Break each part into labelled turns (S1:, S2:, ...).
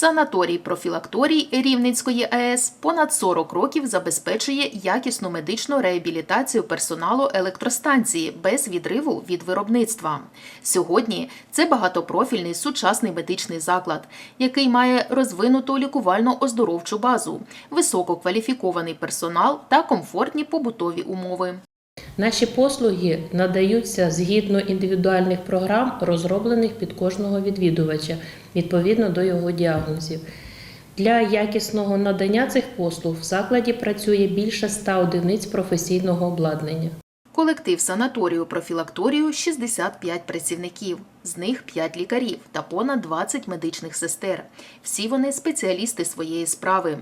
S1: Санаторій профілакторій Рівненської АЕС понад 40 років забезпечує якісну медичну реабілітацію персоналу електростанції без відриву від виробництва. Сьогодні це багатопрофільний сучасний медичний заклад, який має розвинуту лікувально-оздоровчу базу, висококваліфікований персонал та комфортні побутові умови.
S2: Наші послуги надаються згідно індивідуальних програм, розроблених під кожного відвідувача відповідно до його діагнозів. Для якісного надання цих послуг в закладі працює більше 100 одиниць професійного обладнання.
S1: Колектив санаторію профілакторію 65 працівників, з них 5 лікарів та понад 20 медичних сестер. Всі вони спеціалісти своєї справи.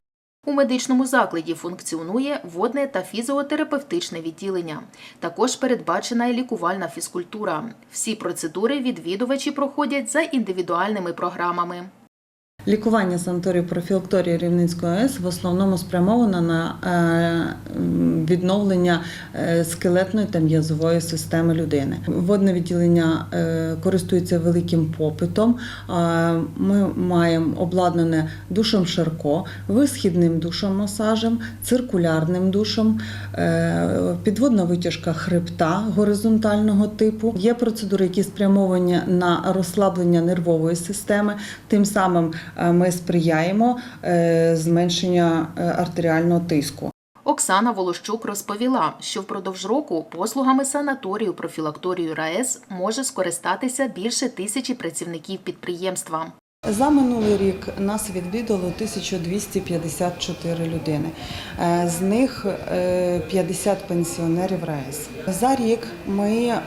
S1: У медичному закладі функціонує водне та фізіотерапевтичне відділення. Також передбачена лікувальна фізкультура. Всі процедури відвідувачі проходять за індивідуальними програмами.
S3: Лікування санаторію профілакторії Рівненської АЕС в основному спрямовано на е, відновлення е, скелетної та м'язової системи людини. Водне відділення е, користується великим попитом. Ми маємо обладнане душем Шарко, висхідним душем масажем, циркулярним душем, підводна витяжка хребта горизонтального типу. Є процедури, які спрямовані на розслаблення нервової системи. Тим самим ми сприяємо е, зменшенню е, артеріального тиску.
S1: Оксана Волощук розповіла, що впродовж року послугами санаторію профілакторію РаЕС може скористатися більше тисячі працівників підприємства.
S3: За минулий рік нас відвідало 1254 людини. Е, З них е, 50 пенсіонерів РаЕС. За рік ми е,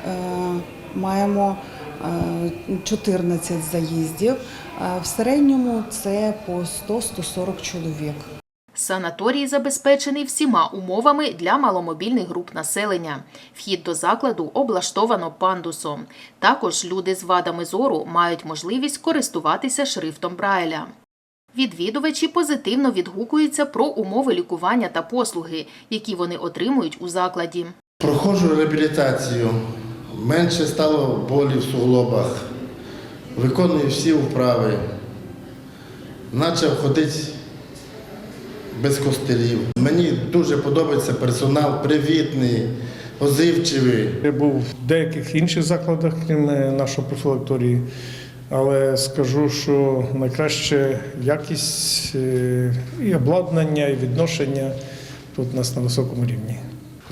S3: маємо е, 14 заїздів. Е, В середньому це по 100-140 чоловік.
S1: Санаторій забезпечений всіма умовами для маломобільних груп населення. Вхід до закладу облаштовано пандусом. Також люди з вадами зору мають можливість користуватися шрифтом Брайля. Відвідувачі позитивно відгукуються про умови лікування та послуги, які вони отримують у закладі.
S4: Проходжу реабілітацію. Менше стало болі в суглобах. Виконую всі вправи. Почав ходити без костелів. Мені дуже подобається персонал, привітний, озивчивий.
S5: Я був в деяких інших закладах, крім нашої профілакторії, але скажу, що найкраще якість е, і обладнання, і відношення тут у нас на високому рівні.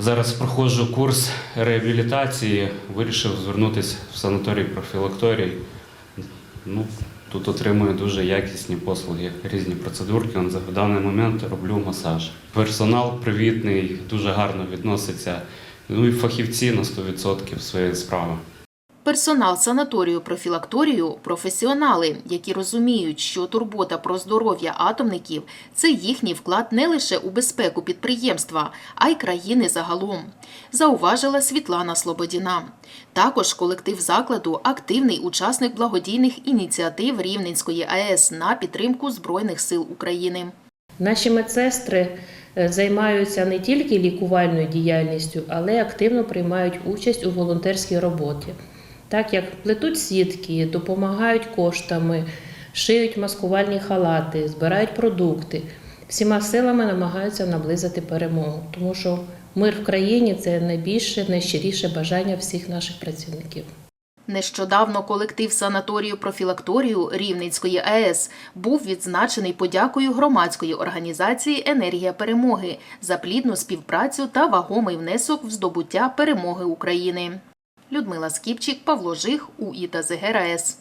S6: Зараз проходжу курс реабілітації, вирішив звернутися в санаторій профілакторій. Ну, тут отримую дуже якісні послуги, різні процедурки. Он В даний момент роблю масаж. Персонал привітний, дуже гарно відноситься. Ну і фахівці на 100% своєї справи.
S1: Персонал санаторію профілакторію професіонали, які розуміють, що турбота про здоров'я атомників це їхній вклад не лише у безпеку підприємства, а й країни загалом, зауважила Світлана Слободіна. Також колектив закладу активний учасник благодійних ініціатив Рівненської АЕС на підтримку Збройних сил України.
S2: Наші медсестри е, займаються не тільки лікувальною діяльністю, але активно приймають участь у волонтерській роботі, так як плетуть сітки, допомагають коштами, шиють маскувальні халати, збирають продукти. Всіма силами намагаються наблизити перемогу, тому що мир в країні це найбільше, найщиріше бажання всіх наших працівників.
S1: Нещодавно колектив санаторію профілакторію Рівненської АЕС був відзначений подякою громадської організації Енергія перемоги за плідну співпрацю та вагомий внесок в здобуття перемоги України. Людмила Скіпчик, Павло Жих, УІТА ЗГРАЕС.